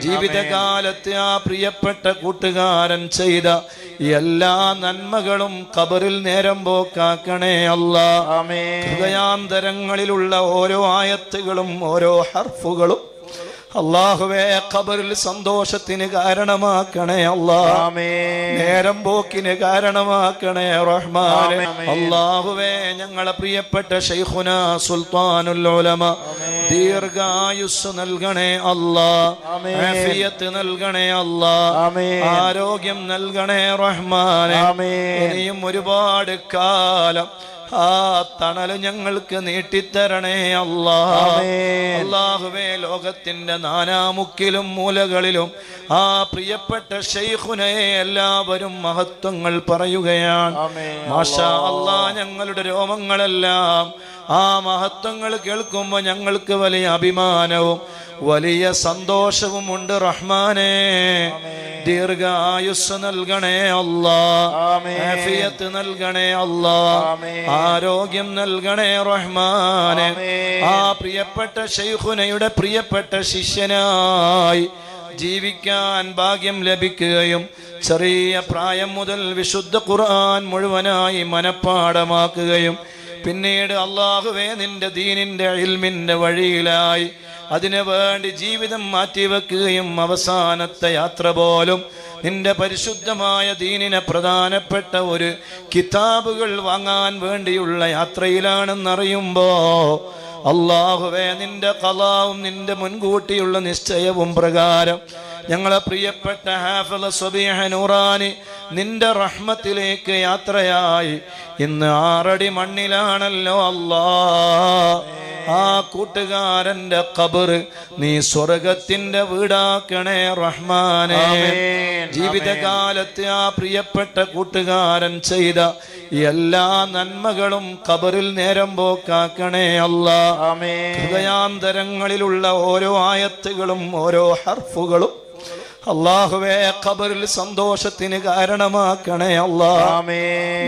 ജീവിതകാലത്ത് ആ പ്രിയപ്പെട്ട കൂട്ടുകാരൻ ചെയ്ത എല്ലാ നന്മകളും കബറിൽ നേരം പോക്കാക്കണേ അല്ല. ഹൃദയാന്തരങ്ങളിലുള്ള ഓരോ ആയത്തുകളും ഓരോ ഹർഫുകളും അള്ളാഹുവേ ഖബറിൽ സന്തോഷത്തിന് കാരണമാക്കണേ അള്ളാമേ നേരം പോക്കിന് കാരണമാക്കണേ റഹ്മാൻ. അള്ളാഹുവേ ഞങ്ങളെ പ്രിയപ്പെട്ട ഷെയ്ഖുന സുൽത്താനുൽ ഉലമ ദീർഘായുസ് നൽകണേ അള്ളാഹിയത്ത് നൽകണേ അല്ലാ ആരോഗ്യം നൽകണേ റഹ്മാനെ. ആമേൻ. ഇനിയും ഒരുപാട് കാലം ആ തണൽ ഞങ്ങൾക്ക് നീട്ടിത്തരണേ അല്ലാ. അള്ളാഹുവേ ലോകത്തിന്റെ നാനാമുക്കിലും മൂലകളിലും ആ പ്രിയപ്പെട്ട ഷെയ്ഖുനയെ എല്ലാവരും മഹത്വങ്ങൾ പറയുകയാണ്. മാഷാ അല്ലാ ഞങ്ങളുടെ രോമങ്ങളെല്ലാം ആ മഹത്വങ്ങൾ കേൾക്കുമ്പോൾ ഞങ്ങൾക്ക് വലിയ അഭിമാനവും വലിയ സന്തോഷവും ഉണ്ട് റഹ്മാനെ. ദീർഘായുസ് നൽകണേ അല്ലാഫിയത്ത് നൽകണേ അല്ലാ. ആരോഗ്യം നൽകണേ റഹ്മാനെ. ആ പ്രിയപ്പെട്ട ഷെയ്ഖുനയുടെ പ്രിയപ്പെട്ട ശിഷ്യനായി ജീവിക്കാൻ ഭാഗ്യം ലഭിക്കുകയും ചെറിയ പ്രായം മുതൽ വിശുദ്ധ ഖുർആൻ മുഴുവനായി മനഃപ്പാടമാക്കുകയും പിന്നീട് അള്ളാഹുവേ നിന്റെ ദീനിന്റെ ഇൽമിന്റെ വഴിയിലായി അതിനു വേണ്ടി ജീവിതം മാറ്റിവെക്കുകയും അവസാനത്തെ യാത്ര പോലും നിന്റെ പരിശുദ്ധമായ ദീനിനെ പ്രധാനപ്പെട്ട ഒരു കിതാബുകൾ വാങ്ങാൻ വേണ്ടിയുള്ള യാത്രയിലാണെന്നറിയുമ്പോ അള്ളാഹുവേ നിന്റെ കലാവും നിന്റെ മുൻകൂട്ടിയുള്ള നിശ്ചയവും പ്രകാരം ഞങ്ങളെ പ്രിയപ്പെട്ട ഹാഫല സ്വബീഹ നൂറാനി നിന്റെ റഹ്മത്തിലേക്ക് യാത്രയായി. ഇന്ന് ആറടി മണ്ണിലാണല്ലോ അല്ലാ. ആ കൂട്ടുകാരന്റെ കബർ നീ സ്വർഗത്തിന്റെ വീടാക്കണേ റഹ്മാനെ. ജീവിതകാലത്ത് ആ പ്രിയപ്പെട്ട കൂട്ടുകാരൻ ചെയ്ത എല്ലാ നന്മകളും കബറിൽ നേരം പോക്കാക്കണേ അല്ല. ഹൃദയാന്തരങ്ങളിലുള്ള ഓരോ ആയത്തുകളും ഓരോ ഹർഫുകളും അള്ളാഹുവേ ഖബറിൽ സന്തോഷത്തിന് കാരണമാക്കണേ അള്ളാമേ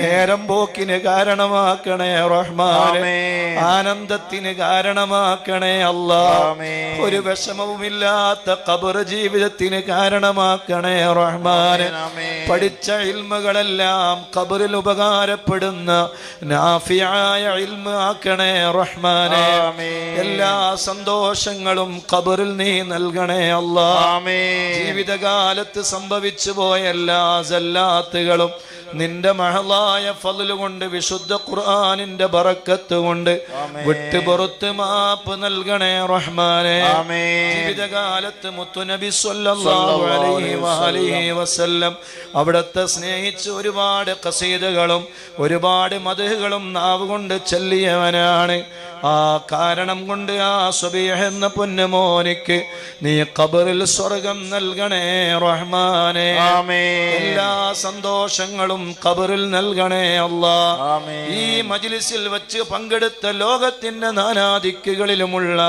നേരം പോക്കിന് കാരണമാക്കണേ റഹ്മാനെ. ആനന്ദത്തിന് കാരണമാക്കണേ അള്ളാമേ. ഒരു വിഷമവുമില്ലാത്ത ഖബർ ജീവിതത്തിന് കാരണമാക്കണേ റഹ്മാനെ. പഠിച്ച ഇൽമുകളെല്ലാം ഖബറിൽ ഉപകാരപ്പെടുന്ന നാഫിയായ ഇൽമ ആക്കണേ റഹ്മാനെ. എല്ലാ സന്തോഷങ്ങളും ഖബറിൽ നീ നൽകണേ അള്ളാമേ ആമേൻ ജീവിതകാലത്ത് സംഭവിച്ചു പോയ എല്ലാ സല്ലാത്തുകളും നിന്റെ മഹളായ ഫലു കൊണ്ട് വിശുദ്ധ ഖുർആാനിന്റെ ബറക്കത്ത് കൊണ്ട് വിട്ടുപുറത്ത് മാപ്പ് നൽകണേ റഹ്മാനെ. ജീവിതകാലത്ത് മുത്തുനബി അലൈഹി വസല്ലം അവിടത്തെ സ്നേഹിച്ച് ഒരുപാട് കസീതകളും ഒരുപാട് മതഹുകളും നാവ് കൊണ്ട് ചൊല്ലിയവനാണ്. ആ കാരണം കൊണ്ട് ആ സ്വബീഹ് എന്ന പൊന്നുമോനിക്ക് നീ കബറിൽ സ്വർഗം നൽകണേ റഹ്മാനെ. എല്ലാ സന്തോഷങ്ങളും കബറിൽ നൽകണേ അല്ലാ. ഈ മജിലിസിൽ വെച്ച് പങ്കെടുത്ത ലോകത്തിന്റെ നാനാദിക്കുകളിലുമുള്ള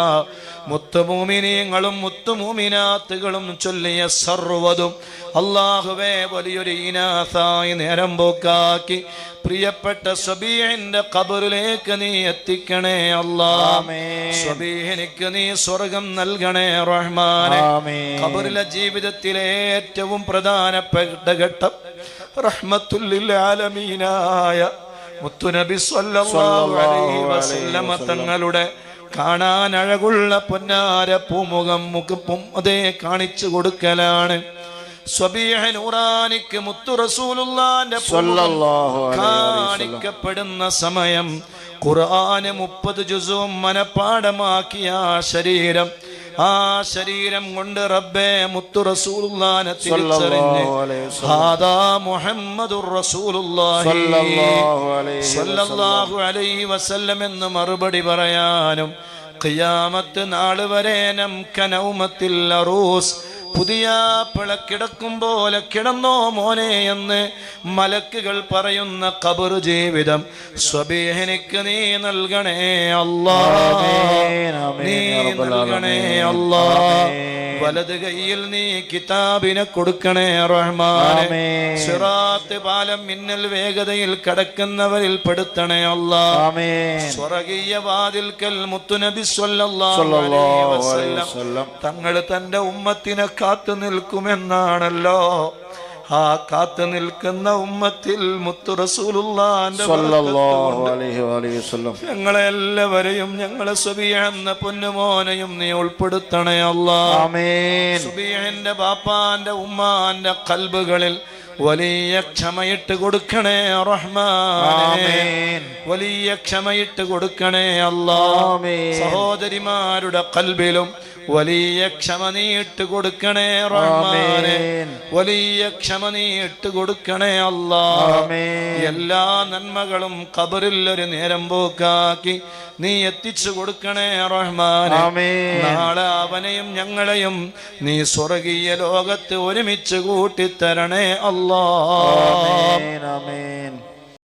മുത്തുമൂമിനീങ്ങളും മുത്തുമൂമിനാത്തുകളും ചൊല്ലിയ സർവതും അള്ളാഹുവേ വലിയൊരു ഇനാഥായി നേരം പോക്കാക്കി പ്രിയപ്പെട്ട സ്വബീഹിന്റെ കബറിലേക്ക് നീ എത്തിക്കണേ. സ്വബീഹിനിക്ക് നീ സ്വർഗം നൽകണേ റഹ്മാനെ. ഖബറിലെ ജീവിതത്തിലെ ഏറ്റവും പ്രധാനപ്പെട്ട ഘട്ടം റഹ്മത്തുല്ലിൽ ആലമീനായ മുത്തുനബി അലൈഹി വസല്ലമ തങ്ങളുടെ കാണാൻ അഴകുള്ള പൊന്നാര പൂമുഖം മുഖപ്പും അതേ കാണിച്ചു കൊടുക്കലാണ്. സ്വബീഹ നൂറാനിക്ക് മുത്തു റസൂലുള്ളാന്റെ കാണിക്കപ്പെടുന്ന സമയം ഖുർആന് മുപ്പത് ജുസും മനപ്പാടമാക്കിയ ആ ശരീരം ആ ശരീരം കൊണ്ട് റബ്ബേ മുത്തു റസൂലുള്ളാനെ തിരിച്ചറിഞ്ഞ് സ്വല്ലല്ലാഹു അലൈഹി വസല്ലം. ഹാദാ മുഹമ്മദുർ റസൂലുള്ളാഹി സ്വല്ലല്ലാഹു അലൈഹി വസല്ലം. സ്വല്ലല്ലാഹു അലൈഹി വസല്ലം എന്ന് മറുപടി പറയാനും ഖിയാമത്ത് നാൾ വരെ നം കനൗമത്തിൽ അറൂസ് പുതിയ പിള കിടക്കും പോലെ കിടന്നോ മോനെ എന്ന് മലക്കുകൾ പറയുന്ന കബർ ജീവിതം. സ്വബീഹനിക്ക് നീ നൽകണേ അല്ലാ. നീ നൽകണേ. അല്ലാ. വലത് കയ്യിൽ നീ കിതാബിനെ കൊടുക്കണേ റഹ്മാനെ. സിറാത്ത് പാലം മിന്നൽ വേഗതയിൽ കടക്കുന്നവരിൽ പെടുത്തണേ അല്ലാ. സ്വർഗീയ വാതിൽക്കൽ മുത്തുനബി സ്വല്ലല്ലാഹു സ്വല്ലല്ലാഹു അലൈഹി വസല്ലം. തങ്ങൾ തന്റെ ഉമ്മത്തിനെ കാത്തു നിൽക്കുമെന്നാണല്ലോ. ആ കാത്തു നിൽക്കുന്ന ഉമ്മത്തിൽ ഞങ്ങളെ എല്ലാവരെയും ഞങ്ങളെ സുബിയ എന്ന പൊന്നുമോനെയും നീ ഉൾപ്പെടുത്തണേ അല്ലാ. ആമീൻ. സുബിയന്റെ ബാപ്പാന്റെ ഉമ്മാന്റെ കൽബുകളിൽ വലിയ ക്ഷമയിട്ട് കൊടുക്കണേ റഹ്മാനേ. വലിയ ക്ഷമയിട്ട് കൊടുക്കണേ അല്ലാമേ സഹോദരിമാരുടെ കൽബിലും വലിയ ക്ഷമ നീട്ട് കൊടുക്കണേ റഹ്മാനെ. വലിയ ക്ഷമ നീട്ട് കൊടുക്കണേ അല്ലാ. എല്ലാ നന്മകളും കബറിൽ ഒരു നേരം പോക്കാക്കി നീ എത്തിച്ചു കൊടുക്കണേ റഹ്മാനെ. നാളെ അവനെയും ഞങ്ങളെയും നീ സ്വർഗീയ ലോകത്ത് ഒരുമിച്ച് കൂട്ടിത്തരണേ അല്ലാ. ആമീൻ ആമീൻ.